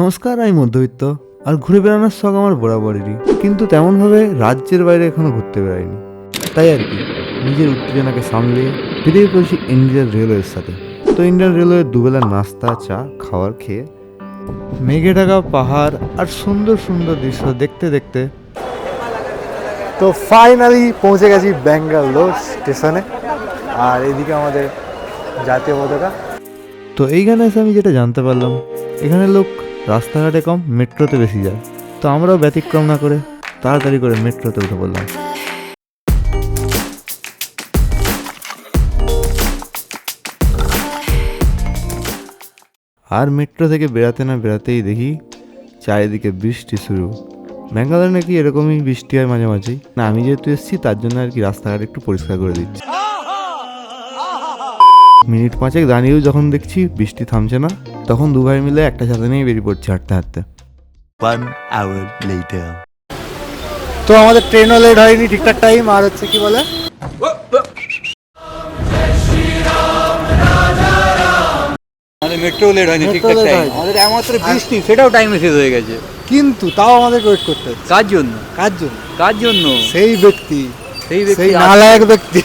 নমস্কার, আমি মধ্যবিত্ত, আর ঘুরে বেড়ানোর শখ আমার বরাবরেরই। কিন্তু তেমনভাবে রাজ্যের বাইরে এখনও ঘুরতে বেড়াইনি। তাই আর কি, নিজের উত্তেজনাকে সামলিয়ে বেরিয়ে পড়েছি ইন্ডিয়ান রেলওয়ের সাথে। তো ইন্ডিয়ান রেলওয়ের দুবেলা নাস্তা, চা, খাওয়ার খেয়ে মেঘে ঢাকা পাহাড় আর সুন্দর সুন্দর দৃশ্য দেখতে দেখতে তো ফাইনালি পৌঁছে গেছি ব্যাঙ্গালোর স্টেশনে। আর এদিকে আমাদের জাতীয় পতাকা। তো এইখানে এসে আমি যেটা জানতে পারলাম, এখানে লোক রাস্তাঘাটে কম মেট্রোতে বেশি যায়। তো আমরাও ব্যতিক্রম না করে তাড়াতাড়ি করে মেট্রোতে উঠে পড়লাম। আর মেট্রো থেকে বেড়াতে না বেরাতেই দেখি চারিদিকে বৃষ্টি শুরু। ব্যাঙ্গালোরে নাকি এরকমই বৃষ্টি হয় মাঝে মাঝেই। না, আমি যেহেতু এসেছি, তার জন্য আর কি রাস্তাঘাট একটু পরিষ্কার করে দিচ্ছি। মিনিট পাঁচেক দাঁড়িয়েও যখন দেখছি বৃষ্টি থামছে না তখন দু ভাই মিলে একটা সাথে নিয়ে বেরিয়ে পড়ছে হাঁটতে হাঁটতে। One hour later. তো আমাদের ট্রেনও লেট হয়নি ঠিকঠাক টাইম আর হচ্ছে কি বলে? আমাদের মেট্রো লেট হয়নি ঠিকঠাক টাইম আমাদের একমাত্র বৃষ্টি। সেটাও টাইমে শেষ হয়ে গেছে। কিন্তু তাও আমাদেরকে ওয়েট করতে হচ্ছে। কার জন্য? কার জন্য? কার জন্য? সেই ব্যক্তি। সেই ব্যক্তি আস- নালায়ক ব্যক্তি।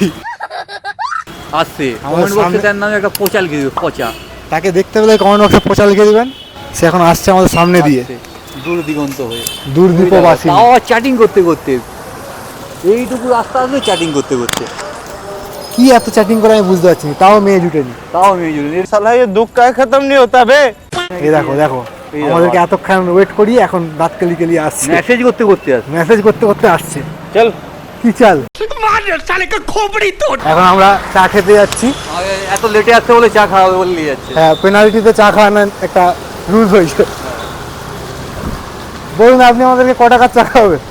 আসছে। আমাদের কমেন্ট বক্সে তার নামে একটা পোচাল খেয়ে দেবে পচা। তাকে দেখতে পেলে কমেন্ট বক্সে পোচা লিখে দিবেন সে এখন আসছে আমাদের সামনে দিয়ে আসছে, দূর দিগন্ত হয়ে দূরদীপবাসী তাও চ্যাটিং করতে করতে এইটুকু রাস্তা আসলে চ্যাটিং করতে করতে কি এত চ্যাটিং করে আমি বুঝতে পারছি না তাও মেয়ে জুটেনি তাও আমি এই জন্য साला ये दुख का खत्म नहीं होता बे এই দেখো দেখো এই দেখো। আমাদেরকে এতক্ষণ ওয়েট করি এখন দাঁত কেলি কেলি আসছে মেসেজ করতে করতে আসছে মেসেজ করতে করতে আসছে चल কি চাল? এখন আমরা চা খেতে যাচ্ছি। এত লেটে আসতে বলে চা খাওয়াবে বলে যাচ্ছে। হ্যাঁ পেনাল্টিতে চা খাওয়ানোর একটা রুলস হয়েছে। বলুন আপনি আমাদেরকে ক টাকার চা খাওয়াবেন?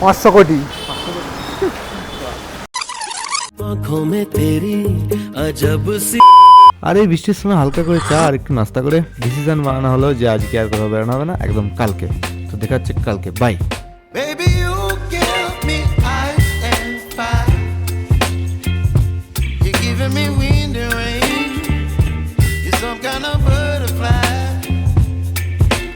পাঁচশো কোটি। আর এই বৃষ্টির সময় হালকা করে চা আর একটু নাস্তা করে ডিসিশন বানানো হলো যে আজকে আর কোথাও বেড়ানো হবে না একদম কালকে। তো দেখা হচ্ছে কালকে। বাই